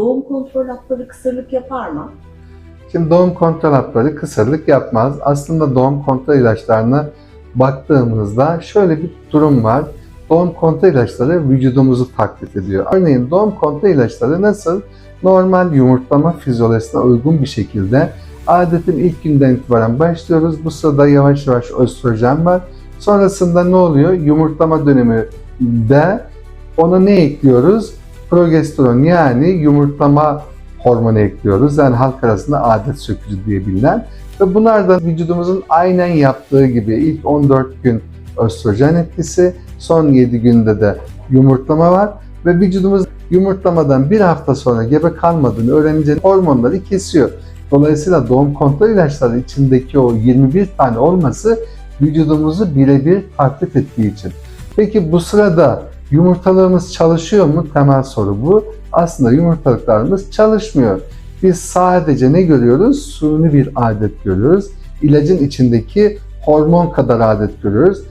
doğum kontrol hapları kısırlık yapar mı? Şimdi doğum kontrol hapları kısırlık yapmaz. Aslında doğum kontrol ilaçlarına baktığımızda şöyle bir durum var. Doğum kontrol ilaçları vücudumuzu taklit ediyor. Örneğin doğum kontrol ilaçları nasıl? Normal yumurtlama fizyolojisine uygun bir şekilde adetin ilk günden itibaren başlıyoruz. Bu sırada yavaş yavaş östrojen var. Sonrasında ne oluyor? Yumurtlama döneminde ona ne ekliyoruz? Progesteron yani yumurtlama hormonu ekliyoruz. Yani halk arasında adet sökücü diye bilinen. Ve bunlar da vücudumuzun aynen yaptığı gibi ilk 14 gün östrojen etkisi, son 7 günde de yumurtlama var. Ve vücudumuz yumurtlamadan bir hafta sonra gebe kalmadığını öğrenince hormonları kesiyor. Dolayısıyla doğum kontrol ilaçları içindeki o 21 tane olması vücudumuzu birebir taklit ettiği için. Peki bu sırada yumurtalığımız çalışıyor mu? Temel soru bu. Aslında yumurtalıklarımız çalışmıyor. Biz sadece ne görüyoruz? Suni bir adet görüyoruz. İlacın içindeki hormon kadar adet görüyoruz.